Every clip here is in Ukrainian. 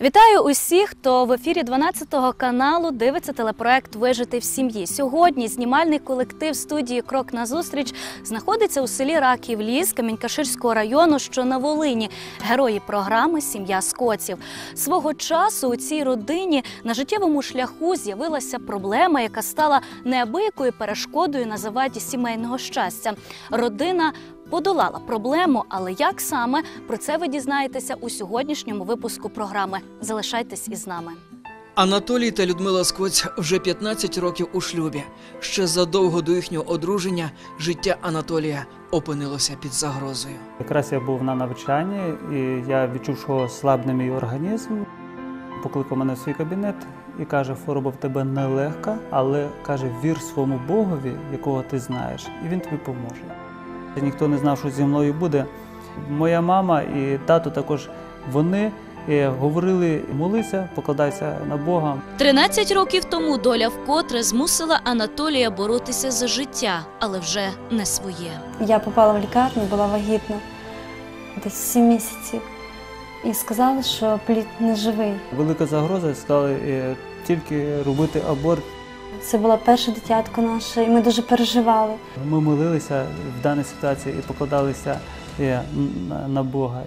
Вітаю усіх, хто в ефірі 12-го каналу дивиться телепроект Вижити в сім'ї. Сьогодні знімальний колектив студії Крок назустріч знаходиться у селі Раків Ліс Камінькаширського району, що на Волині. Герої програми Сім'я скотів. Свого часу у цій родині на життєвому шляху з'явилася проблема, яка стала неабиякою перешкодою на заваді сімейного щастя. Родина подолала проблему, але як саме про це ви дізнаєтеся у сьогоднішньому випуску програми. Залишайтесь із нами. Анатолій та Людмила Скоць вже 15 років у шлюбі. Ще задовго до їхнього одруження життя Анатолія опинилося під загрозою. Якраз я був на навчанні, і я відчув, що слабне мій організм. Покликав мене в свій кабінет і каже: хвороба в тебе нелегка, але каже, вір своєму Богові, якого ти знаєш, і він тобі поможе. Ніхто не знав, що зі мною буде. Моя мама і тато також вони е, говорили: молися, покладайся на Бога. 13 років тому доля вкотре змусила Анатолія боротися за життя, але вже не своє. Я попала в лікарню, була вагітна десь 7 місяців. І сказали, що плід не живий. Велика загроза стали е, тільки робити аборт. Це було перше дитятко наше, і ми дуже переживали. Ми молилися в даній ситуації і покладалися е, на Бога.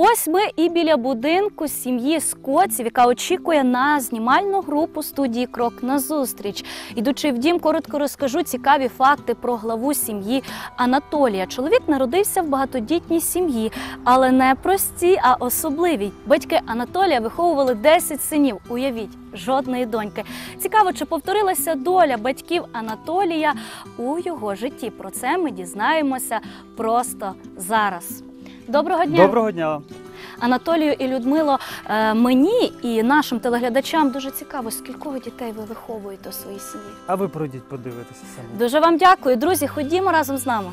Ось ми і біля будинку сім'ї Скотців, яка очікує на знімальну групу студії Крок назустріч. Ідучи в дім, коротко розкажу цікаві факти про главу сім'ї Анатолія. Чоловік народився в багатодітній сім'ї, але не простій, а особливій. Батьки Анатолія виховували 10 синів. Уявіть, жодної доньки. Цікаво, чи повторилася доля батьків Анатолія у його житті. Про це ми дізнаємося просто зараз. Доброго дня! Доброго дня! Анатолію і Людмило, е, мені і нашим телеглядачам дуже цікаво, скількох дітей ви виховуєте у своїй сім'ї. А ви пройдіть подивитися самі. Дуже вам дякую, друзі. Ходімо разом з нами.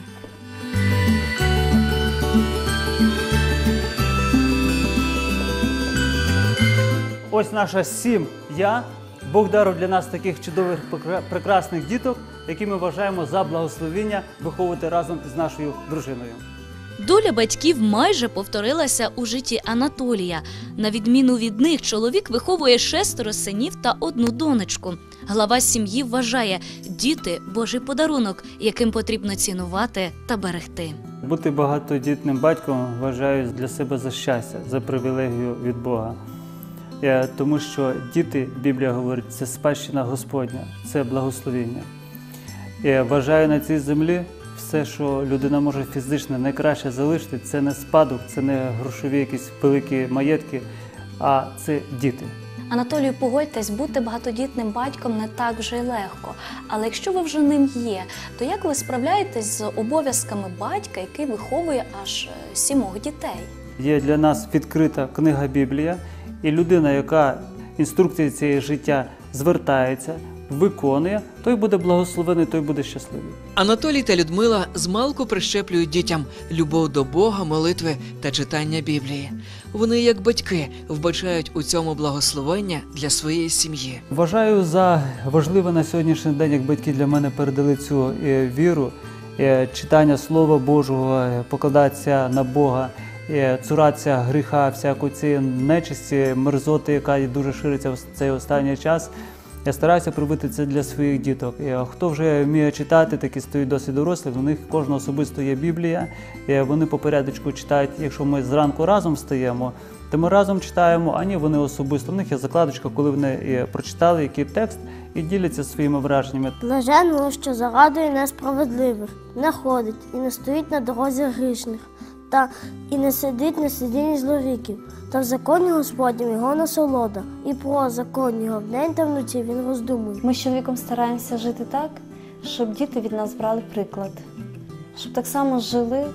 Ось наша сім'я. Бог дарував для нас таких чудових прекра- прекрасних діток, які ми вважаємо за благословіння виховувати разом з нашою дружиною. Доля батьків майже повторилася у житті Анатолія. На відміну від них, чоловік виховує шестеро синів та одну донечку. Глава сім'ї вважає діти Божий подарунок, яким потрібно цінувати та берегти. Бути багатодітним батьком вважаю для себе за щастя, за привілегію від Бога. Е, Тому що діти, Біблія говорить, це спадщина Господня, це благословіння. Я вважаю на цій землі все, що людина може фізично найкраще залишити, це не спадок, це не грошові якісь великі маєтки, а це діти. Анатолію, погодьтесь, бути багатодітним батьком не так вже й легко. Але якщо ви вже ним є, то як ви справляєтесь з обов'язками батька, який виховує аж е, сімох дітей? Є для нас відкрита книга Біблія, і людина, яка інструкції цієї життя звертається, виконує, той буде благословений, той буде щасливий. Анатолій та Людмила змалку прищеплюють дітям любов до Бога, молитви та читання Біблії. Вони, як батьки, вбачають у цьому благословення для своєї сім'ї. Вважаю за важливе на сьогоднішній день, як батьки для мене передали цю е, віру, е, читання Слова Божого, е, покладатися на Бога, е, гріха, всякої цієї нечисті, мерзоти, яка дуже шириться в цей останній час. Я стараюся пробити це для своїх діток. Е, Хто вже вміє читати, такі стають досить дорослі, у них кожного особисто є Біблія. Е, Вони по читають, якщо ми зранку разом встаємо, то ми разом читаємо, а ні, вони особисто. У них є закладочка, коли вони прочитали який текст і діляться своїми враженнями. Блаженно, що зарадує несправедливих, не ходить і не стоїть на дорозі грішних, та і не сидить на сидінні зловіків, та в законі Господнім його насолода, і про закон його вдень та вночі він роздумує. Ми з чоловіком стараємося жити так, щоб діти від нас брали приклад, щоб так само жили,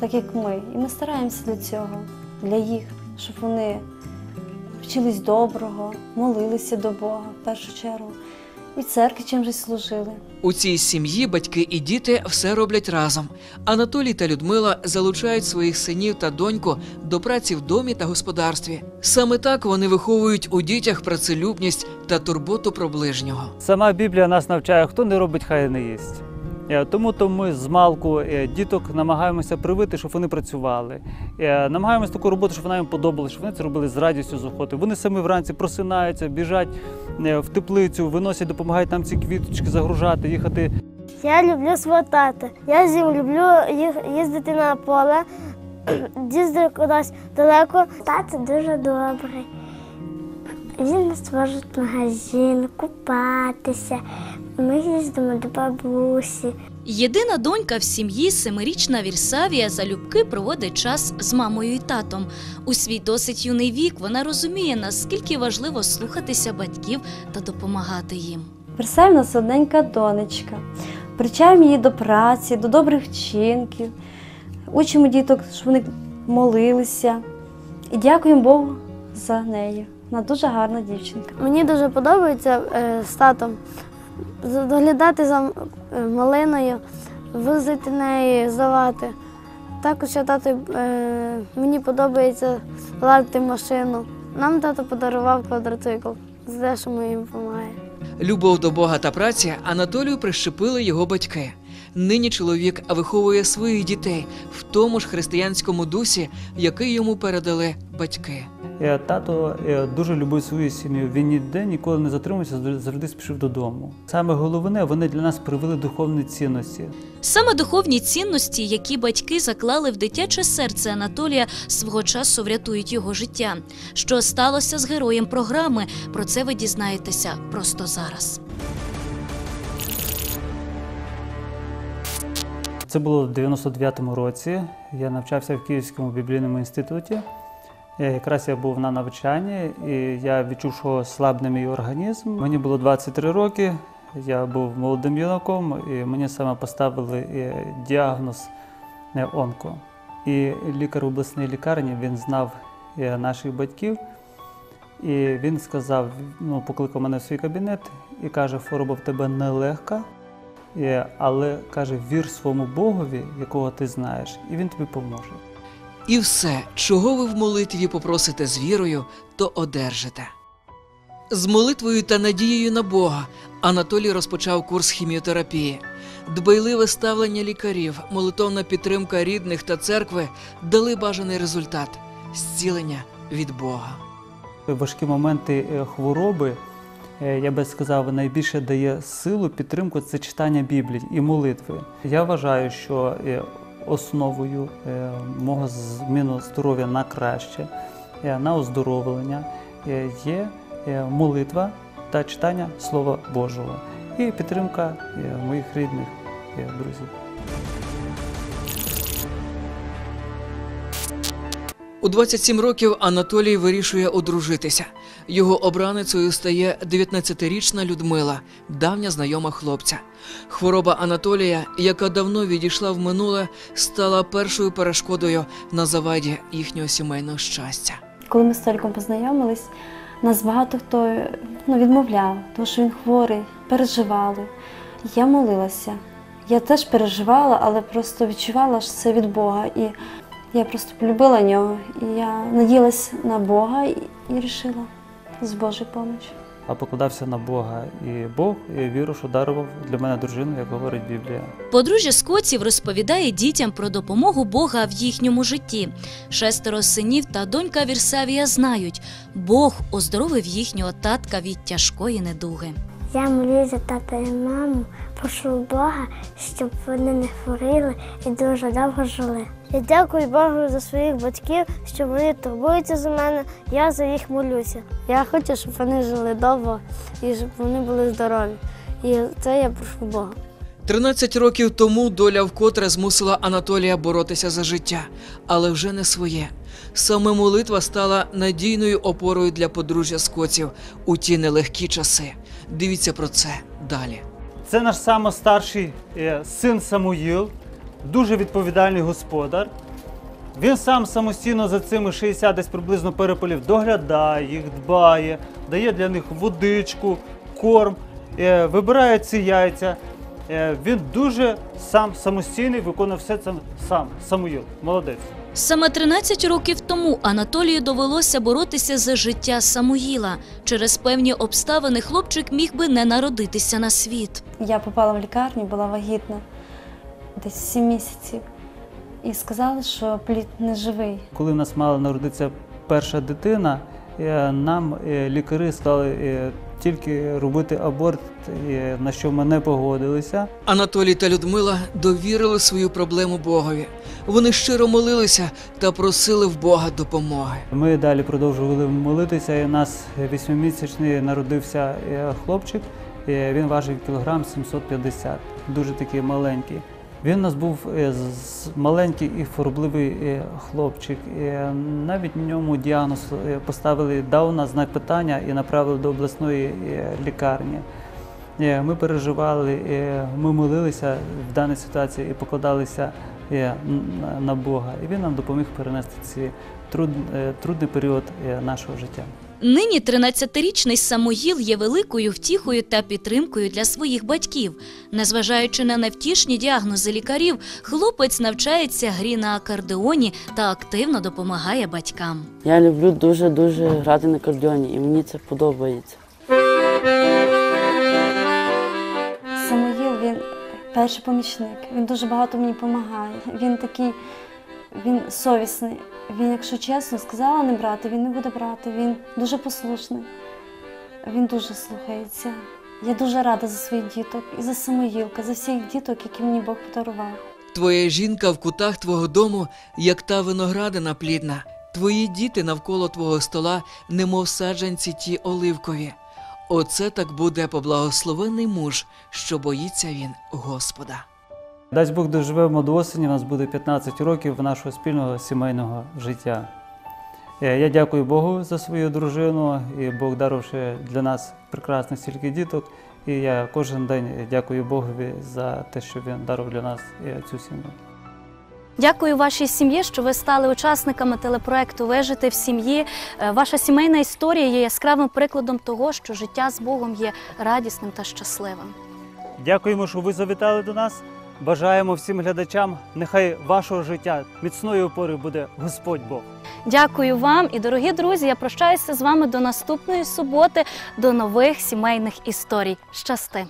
так як ми. І ми стараємося для цього, для їх, щоб вони вчились доброго, молилися до Бога в першу чергу, і церкві чимось служили. У цій сім'ї батьки і діти все роблять разом. Анатолій та Людмила залучають своїх синів та доньку до праці в домі та господарстві. Саме так вони виховують у дітях працелюбність та турботу про ближнього. Сама Біблія нас навчає, хто не робить, хай не їсть. Е, Тому то ми з малку е, діток намагаємося привити, щоб вони працювали. Е, Намагаємося таку роботу, щоб вона їм подобалася, щоб вони це робили з радістю, з охотою. Вони самі вранці просинаються, біжать в теплицю, виносять, допомагають нам ці квіточки загружати, їхати Я люблю свого тата. Я з ним люблю їздити на поле, їздити кудись далеко. Тато дуже добрий. Він в магазин, купатися. Ми їздимо до бабусі. Єдина донька в сім'ї, семирічна Вірсавія, залюбки проводить час з мамою і татом. У свій досить юний вік вона розуміє, наскільки важливо слухатися батьків та допомагати їм. Версаль у нас одненька донечка. Привчаємо її до праці, до добрих вчинків, учимо діток, щоб вони молилися. І дякуємо Богу за нею. Вона дуже гарна дівчинка. Мені дуже подобається е, з татом доглядати за е, малиною, возити неї, здавати. Також я тато, е, мені подобається ладити машину. Нам тато подарував квадроцикл те, що ми їм допомагаємо. Любов до Бога та праці Анатолію прищепили його батьки. Нині чоловік виховує своїх дітей в тому ж християнському дусі, який йому передали батьки. Тато дуже любив свою сім'ю. Він ніде ніколи не затримався, завжди спішив додому. Саме головне, вони для нас привели духовні цінності. Саме духовні цінності, які батьки заклали в дитяче серце Анатолія, свого часу врятують його життя. Що сталося з героєм програми? Про це ви дізнаєтеся просто зараз. Це було в 99-му році. Я навчався в Київському біблійному інституті. Е, Якраз я був на навчанні, і я відчув, що слабне мій організм. Мені було 23 роки. Я був молодим юнаком, і мені саме поставили е, діагноз е, онко. І лікар обласної лікарні він знав наших батьків. І він сказав, ну, покликав мене в свій кабінет і каже, хвороба в тебе нелегка, але каже, вір своєму Богові, якого ти знаєш, і він тобі поможе. І все, чого ви в молитві попросите з вірою, то одержите. З молитвою та надією на Бога Анатолій розпочав курс хіміотерапії. Дбайливе ставлення лікарів, молитовна підтримка рідних та церкви дали бажаний результат зцілення від Бога. Важкі моменти е, хвороби, е, я би сказав, найбільше дає силу, підтримку це читання Біблії і молитви. Я вважаю, що е, основою е, мого зміну здоров'я на краще, е, на оздоровлення е, є е, молитва та читання Слова Божого і підтримка е, моїх рідних е, друзів. У 27 років Анатолій вирішує одружитися. Його обраницею стає 19-річна Людмила, давня знайома хлопця. Хвороба Анатолія, яка давно відійшла в минуле, стала першою перешкодою на заваді їхнього сімейного щастя. Коли ми з Толіком познайомились, нас багато хто ну, відмовляв, тому що він хворий, переживали. Я молилася. Я теж переживала, але просто відчувала, що це від Бога. І я просто полюбила нього. І я надіялась на Бога і, і вирішила з Божою допомогою. А покладався на Бога і Бог, і віру, що дарував для мене дружину, як говорить Біблія. Подружжя Скотців розповідає дітям про допомогу Бога в їхньому житті. Шестеро синів та донька Вірсавія знають, Бог оздоровив їхнього татка від тяжкої недуги. Я молюсь за тата і маму, прошу Бога, щоб вони не хворіли і дуже довго жили. Я дякую Богу за своїх батьків, що вони турбуються за мене, я за їх молюся. Я хочу, щоб вони жили довго і щоб вони були здорові. І це я прошу Бога. 13 років тому доля вкотре змусила Анатолія боротися за життя, але вже не своє. Саме молитва стала надійною опорою для подружжя скотців у ті нелегкі часи. Дивіться про це далі. Це наш самостарший е, син Самуїл, дуже відповідальний господар. Він сам самостійно за цими 60 десь приблизно перепелів доглядає їх, дбає, дає для них водичку, корм, е, вибирає ці яйця. Е, Він дуже сам самостійний, виконує все це сам. Самуїл, молодець. Саме 13 років тому Анатолію довелося боротися за життя Самуїла. Через певні обставини хлопчик міг би не народитися на світ. Я попала в лікарню, була вагітна десь 7 місяців. І сказали, що плід не живий. Коли в нас мала народитися перша дитина, е, нам е, лікарі сказали е, тільки робити аборт, на що ми не погодилися. Анатолій та Людмила довірили свою проблему Богові. Вони щиро молилися та просили в Бога допомоги. Ми далі продовжували молитися, і у нас вісьмимісячний народився е, хлопчик. Е, Він важив кілограм 750, дуже такий маленький. Він у нас був е, маленький і хворобливий е, хлопчик. Е, Навіть ньому діагноз поставили Дауна, знак питання і направили до обласної лікарні. Ми переживали, ми молилися в даній ситуації і покладалися на- Бога. І він нам допоміг перенести е, трудний період нашого життя. Нині 13-річний Самуїл є великою втіхою та підтримкою для своїх батьків. Незважаючи на невтішні діагнози лікарів, хлопець навчається грі на акордеоні та активно допомагає батькам. Я люблю дуже-дуже грати на акордеоні, і мені це подобається. Самоїл він перший помічник. Він дуже багато мені допомагає. Він такий, він совісний. Він, якщо чесно, сказала не брати, він не буде брати. Він дуже послушний. Він дуже слухається. Я дуже рада за своїх діток і за Самоїлка, за всіх діток, які мені Бог подарував. Твоя жінка в кутах твого дому, як та виноградина плідна. Твої діти навколо твого стола, немов саджанці ті оливкові. Оце так буде поблагословений муж, що боїться він Господа. Дасть Бог доживемо до осені, у нас буде 15 років нашого спільного сімейного життя. Е, Я дякую Богу за свою дружину, і Бог дарувши для нас прекрасних стільки діток. І я кожен день дякую Богові за те, що він дарував для нас е, цю сім'ю. Дякую вашій сім'ї, що ви стали учасниками телепроекту Вижити в сім'ї. Е, Ваша сімейна історія є яскравим прикладом того, що життя з Богом є радісним та щасливим. Дякуємо, що ви завітали до нас. Бажаємо всім глядачам, нехай вашого життя міцною опорою буде Господь Бог. Дякую вам і дорогі друзі. Я прощаюся з вами до наступної суботи, до нових сімейних історій. Щасти!